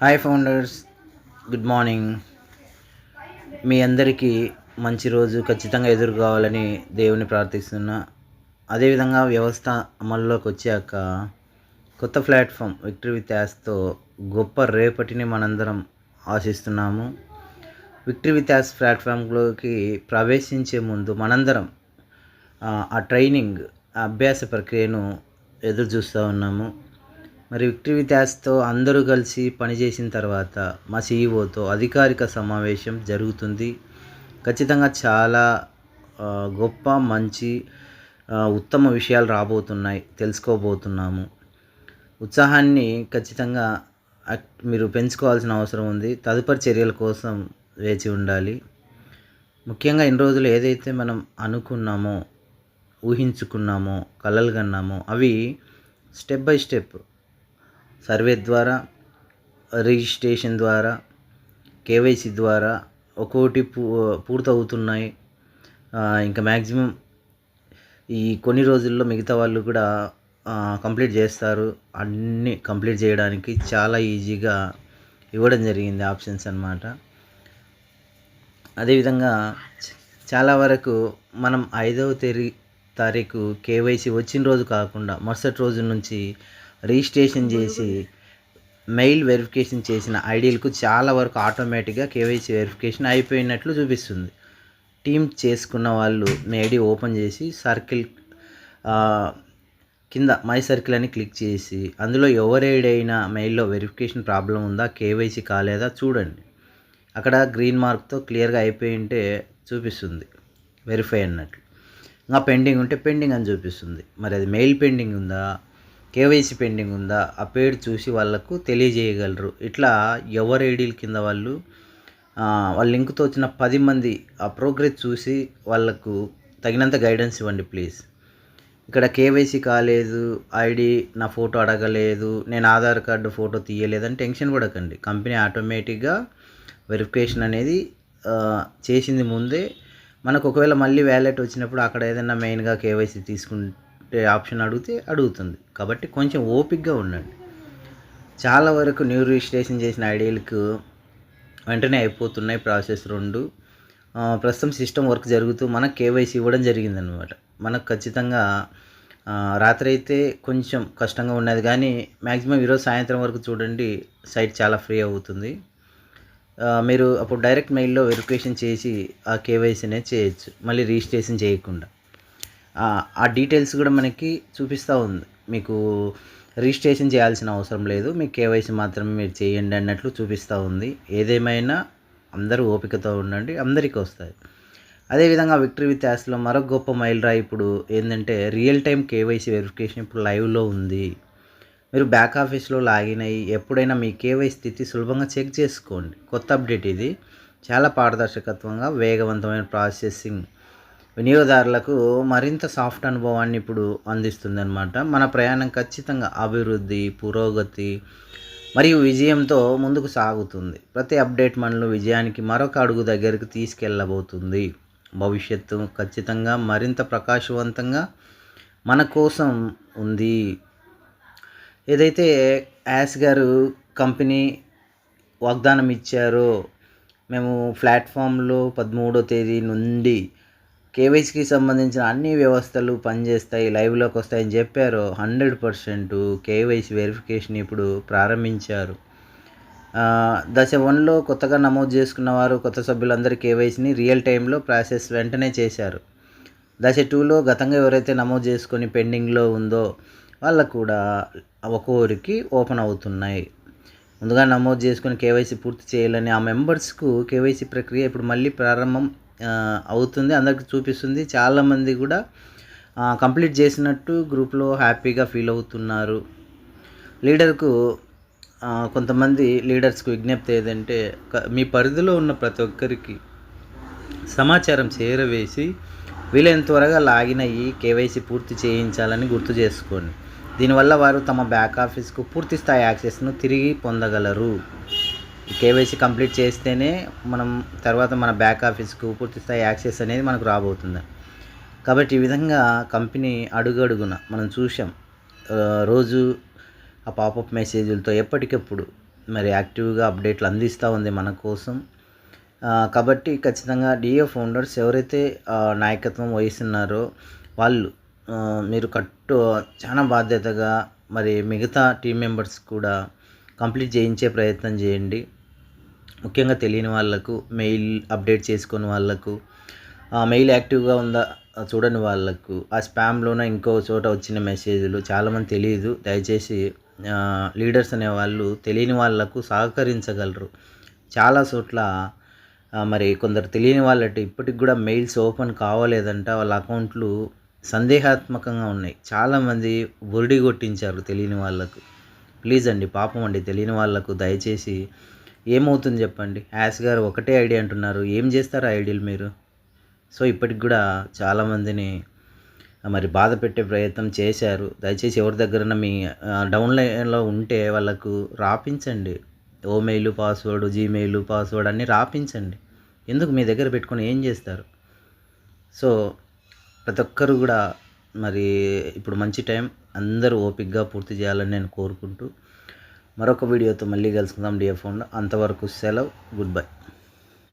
Hi founders good morning. మీ అందరికీ మంచి రోజు ఖచ్చితంగా ఎదురు కావాలని దేవుని ప్రార్థిస్తున్నా. అదేవిధంగా వ్యవస్థ అమల్లోకి వచ్చాక కొత్త ప్లాట్ఫామ్ విక్టరీ విత్ యాస్తో గొప్ప రేపటిని మనందరం ఆశిస్తున్నాము. విక్టరీ విత్ యాస్ ప్లాట్ఫామ్లోకి ప్రవేశించే ముందు మనందరం ఆ, ఆ ట్రైనింగ్ అభ్యాస ప్రక్రియను ఎదురు చూస్తూ ఉన్నాము. మరి విక్టరీ విత్ యాస్తో అందరూ కలిసి పనిచేసిన తర్వాత మా సీఈఓతో అధికారిక సమావేశం జరుగుతుంది. ఖచ్చితంగా చాలా గొప్ప మంచి ఉత్తమ విషయాలు రాబోతున్నాయి తెలుసుకోబోతున్నాము. ఉత్సాహాన్ని ఖచ్చితంగా మీరు పెంచుకోవాల్సిన అవసరం ఉంది. తదుపరి చర్యల కోసం వేచి ఉండాలి. ముఖ్యంగా ఇన్ని రోజులు ఏదైతే మనం అనుకున్నామో ఊహించుకున్నామో కలలు కన్నామో అవి స్టెప్ బై స్టెప్ సర్వే ద్వారా రిజిస్ట్రేషన్ ద్వారా కేవైసీ ద్వారా ఒక్కోటి పూ పూర్తవుతున్నాయి. ఇంకా మ్యాక్సిమం ఈ కొన్ని రోజుల్లో మిగతా వాళ్ళు కూడా కంప్లీట్ చేస్తారు. అన్నీ కంప్లీట్ చేయడానికి చాలా ఈజీగా ఇవ్వడం జరిగింది ఆప్షన్స్ అన్నమాట. అదేవిధంగా చాలా వరకు మనం ఐదవ తేదీ తారీఖు కేవైసీ వచ్చిన రోజు కాకుండా మరుసటి రోజు నుంచి రిజిస్ట్రేషన్ చేసి మెయిల్ వెరిఫికేషన్ చేసిన ఐడీలకు చాలా వరకు ఆటోమేటిక్గా కేవైసీ వెరిఫికేషన్ అయిపోయినట్లు చూపిస్తుంది. టీమ్ చేసుకున్న వాళ్ళు మీ ఐడి ఓపెన్ చేసి సర్కిల్ కింద మై సర్కిల్ అని క్లిక్ చేసి అందులో ఎవరైనా మెయిల్లో వెరిఫికేషన్ ప్రాబ్లం ఉందా కేవైసీ కాలేదా చూడండి. అక్కడ గ్రీన్ మార్క్తో క్లియర్గా అయిపోయి ఉంటే చూపిస్తుంది. వెరిఫై అన్నట్లు. ఇంకా పెండింగ్ ఉంటే పెండింగ్ అని చూపిస్తుంది. మరి అది మెయిల్ పెండింగ్ ఉందా? కేవైసీ పెండింగ్ ఉందా? ఆ పేరు చూసి వాళ్ళకు తెలియజేయగలరు. ఇట్లా ఎవరు ఐడీల కింద వాళ్ళు వాళ్ళ లింక్తో వచ్చిన పది మంది ఆ ప్రోగ్రెస్ చూసి వాళ్ళకు తగినంత గైడెన్స్ ఇవ్వండి ప్లీజ్. ఇక్కడ కేవైసీ కాలేదు ఐడి నా ఫోటో అడగలేదు నేను ఆధార్ కార్డు ఫోటో తీయలేదని టెన్షన్ పడకండి. కంపెనీ ఆటోమేటిక్గా వెరిఫికేషన్ అనేది చేసింది ముందే. మనకు ఒకవేళ మళ్ళీ వ్యాలెట్ వచ్చినప్పుడు అక్కడ ఏదైనా మెయిన్గా కేవైసీ తీసుకుంటే ఆప్షన్ అడిగితే అడుగుతుంది. కాబట్టి కొంచెం ఓపిక్గా ఉండండి. చాలా వరకు న్యూ రిజిస్ట్రేషన్ చేసిన ఐడీలకు వెంటనే అయిపోతున్నాయి ప్రాసెస్ రెండు. ప్రస్తుతం సిస్టమ్ వర్క్ జరుగుతూ మనకు కేవైసీ ఇవ్వడం జరిగిందనమాట మనకు ఖచ్చితంగా రాత్రి అయితే కొంచెం కష్టంగా ఉన్నది. కానీ మ్యాక్సిమం ఈరోజు సాయంత్రం వరకు చూడండి సైట్ చాలా ఫ్రీ అవుతుంది. మీరు అప్పుడు డైరెక్ట్ మెయిల్లో వెరిఫికేషన్ చేసి ఆ కేవైసీ అనేది చేయొచ్చు. మళ్ళీ రిజిస్ట్రేషన్ చేయకుండా. ఆ, డీటెయిల్స్ కూడా మనకి చూపిస్తూ ఉంది. మీకు రిజిస్ట్రేషన్ చేయాల్సిన అవసరం లేదు. మీ కేవైసీ మాత్రమే మీరు చేయండి అన్నట్లు చూపిస్తూ ఉంది. ఏదేమైనా అందరూ ఓపికతో ఉండండి అందరికీ వస్తాయి. అదేవిధంగా విక్టరీ విత్ యాస్లో మరొక గొప్ప మైల్ ఇప్పుడు ఏంటంటే రియల్ టైం కేవైసీ వెరిఫికేషన్ ఇప్పుడు లైవ్లో ఉంది. మీరు బ్యాక్ ఆఫీస్లో లాగిన్ అయ్యి ఎప్పుడైనా మీ కేవైసీ స్థితి సులభంగా చెక్ చేసుకోండి. కొత్త అప్డేట్ ఇది. చాలా పారదర్శకత్వంగా వేగవంతమైన ప్రాసెసింగ్ వినియోగదారులకు మరింత సాఫ్ట్ అనుభవాన్ని ఇప్పుడు అందిస్తుందన్నమాట. మన ప్రయాణం ఖచ్చితంగా అభివృద్ధి పురోగతి మరియు విజయంతో ముందుకు సాగుతుంది. ప్రతి అప్డేట్ మనలో విజయానికి మరొక అడుగు దగ్గరికి తీసుకెళ్ళబోతుంది భవిష్యత్తు ఖచ్చితంగా మరింత ప్రకాశవంతంగా మన కోసం ఉంది. ఏదైతే యాస్ గారు కంపెనీ వాగ్దానం ఇచ్చారో మేము ప్లాట్ఫామ్లో పదమూడో తేదీ నుండి కేవైసీకి సంబంధించిన అన్ని వ్యవస్థలు పనిచేస్తాయి లైవ్లోకి వస్తాయని చెప్పారు. హండ్రెడ్ పర్సెంట్ కేవైసీ వెరిఫికేషన్ ఇప్పుడు ప్రారంభించారు. దశ వన్లో కొత్తగా నమోదు చేసుకున్న వారు కొత్త సభ్యులందరూ కేవైసీని రియల్ టైంలో ప్రాసెస్ వెంటనే చేశారు. దశ టూలో గతంగా ఎవరైతే నమోదు చేసుకొని పెండింగ్లో ఉందో వాళ్ళకు కూడా ఒక్కొరికి ఓపెన్ అవుతున్నాయి. ముందుగా నమోదు చేసుకుని కేవైసీ పూర్తి చేయాలని ఆ మెంబర్స్కు కేవైసీ ప్రక్రియ ఇప్పుడు మళ్ళీ ప్రారంభం అవుతుంది అందరికి చూపిస్తుంది. చాలామంది కూడా కంప్లీట్ చేసినట్టు గ్రూప్లో హ్యాపీగా ఫీల్ అవుతున్నారు. లీడర్కు కొంతమంది లీడర్స్కు విజ్ఞప్తి ఏదంటే మీ పరిధిలో ఉన్న ప్రతి ఒక్కరికి సమాచారం చేరవేసి వీలైనంత త్వరగా లాగిన్ అయ్యి కేవైసీ పూర్తి చేయించాలని గుర్తు చేసుకోండి. దీనివల్ల వారు తమ బ్యాక్ ఆఫీస్కు పూర్తి స్థాయి యాక్సెస్ను తిరిగి పొందగలరు. కేవైసీ కంప్లీట్ చేస్తేనే మనం తర్వాత మన బ్యాక్ ఆఫీస్కు పూర్తి స్థాయి యాక్సెస్ అనేది మనకు రాబోతుంది. కాబట్టి ఈ విధంగా కంపెనీ అడుగడుగున మనం చూసాం రోజు ఆ పాపప్ మెసేజ్లతో ఎప్పటికప్పుడు మరి యాక్టివ్గా అప్డేట్లు అందిస్తూ ఉంది మన కోసం. కాబట్టి ఖచ్చితంగా డిఏ ఫౌండర్స్ ఎవరైతే నాయకత్వం వహిస్తున్నారో వాళ్ళు మీరు కట్టు చాలా బాధ్యతగా మరి మిగతా టీం మెంబర్స్ కూడా కంప్లీట్ చేయించే ప్రయత్నం చేయండి. ముఖ్యంగా తెలియని వాళ్ళకు మెయిల్ అప్డేట్ చేసుకుని వాళ్ళకు ఆ మెయిల్ యాక్టివ్గా ఉందా చూడని వాళ్ళకు ఆ స్పామ్లోన ఇంకో చోట వచ్చిన మెసేజ్లు చాలామంది తెలియదు. దయచేసి లీడర్స్ అనేవాళ్ళు తెలియని వాళ్ళకు సహకరించగలరు. చాలా చోట్ల మరి కొందరు తెలియని వాళ్ళకి ఇప్పటికి కూడా మెయిల్స్ ఓపెన్ కావలేదంట. వాళ్ళ అకౌంట్లు సందేహాత్మకంగా ఉన్నాయి. చాలామంది బురిడి కొట్టించారు తెలియని వాళ్ళకు. ప్లీజ్ అండి పాపం అండి తెలియని వాళ్ళకు దయచేసి ఏమవుతుంది చెప్పండి. యాస్ గారు ఒకటే ఐడియా అంటున్నారు ఏం చేస్తారు ఆ ఐడియాలు మీరు? సో ఇప్పటికి కూడా చాలామందిని మరి బాధ పెట్టే ప్రయత్నం చేశారు. దయచేసి ఎవరి దగ్గరన మీ డౌన్లైన్లో ఉంటే వాళ్ళకు రాపించండి. ఓమెయిల్ పాస్వర్డ్ జీమెయిల్ పాస్వర్డ్ అన్నీ రాపించండి. ఎందుకు మీ దగ్గర పెట్టుకొని ఏం చేస్తారు? సో ప్రతి ఒక్కరు కూడా మరి ఇప్పుడు మంచి టైం. అందరూ ఓపిక్గా పూర్తి చేయాలని నేను కోరుకుంటూ మరొక వీడియోతో మళ్ళీ కలుసుకుందాం డియర్ ఫోన్లో అంతవరకు సెలవు. Good bye.